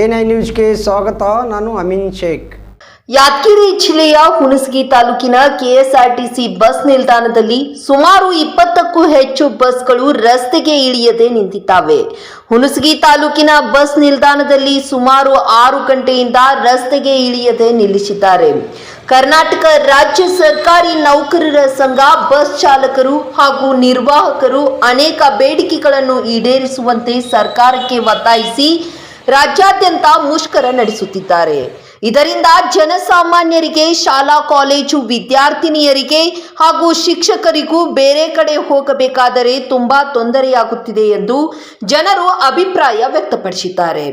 N I ನ್ಯೂಸ್ಗೆ ಸ್ವಾಗತ. ನಾನು ಅಮಿನ್ ಶೇಖ್. ಯಾದಗಿರಿ ಜಿಲ್ಲೆಯ ಹುಣಸಗಿ ತಾಲೂಕಿನ ಕೆಎಸ್ಆರ್ಟಿಸಿ ಬಸ್ ನಿಲ್ದಾಣದಲ್ಲಿ ಸುಮಾರು ಇಪ್ಪತ್ತಕ್ಕೂ ಹೆಚ್ಚು ಬಸ್ಗಳು ರಸ್ತೆಗೆ ಇಳಿಯದೆ ನಿಂತಿದ್ದಾವೆ. ಹುಣಸಗಿ ತಾಲೂಕಿನ ಬಸ್ ನಿಲ್ದಾಣದಲ್ಲಿ ಸುಮಾರು ಆರು ಗಂಟೆಯಿಂದ ರಸ್ತೆಗೆ ಇಳಿಯದೆ ನಿಲ್ಲಿಸಿದ್ದಾರೆ. ಕರ್ನಾಟಕ ರಾಜ್ಯ ಸರ್ಕಾರಿ ನೌಕರರ ಸಂಘ, ಬಸ್ ಚಾಲಕರು ಹಾಗೂ ನಿರ್ವಾಹಕರು ಅನೇಕ ಬೇಡಿಕೆಗಳನ್ನು ಈಡೇರಿಸುವಂತೆ ಸರ್ಕಾರಕ್ಕೆ ಒತ್ತಾಯಿಸಿ ರಾಜ್ಯಾದ್ಯಂತ ಮುಷ್ಕರ ನಡೆಸುತ್ತಿದ್ದಾರೆ. ಇದರಿಂದ ಜನಸಾಮಾನ್ಯರಿಗೆ, ಶಾಲಾ, ಕಾಲೇಜು ವಿದ್ಯಾರ್ಥಿನಿಯರಿಗೆ ಹಾಗೂ ಶಿಕ್ಷಕರಿಗೂ ಬೇರೆ ಕಡೆ ಹೋಗಬೇಕಾದರೆ ತುಂಬಾ ತೊಂದರೆಯಾಗುತ್ತಿದೆ ಎಂದು ಜನರು ಅಭಿಪ್ರಾಯ ವ್ಯಕ್ತಪಡಿಸಿದ್ದಾರೆ.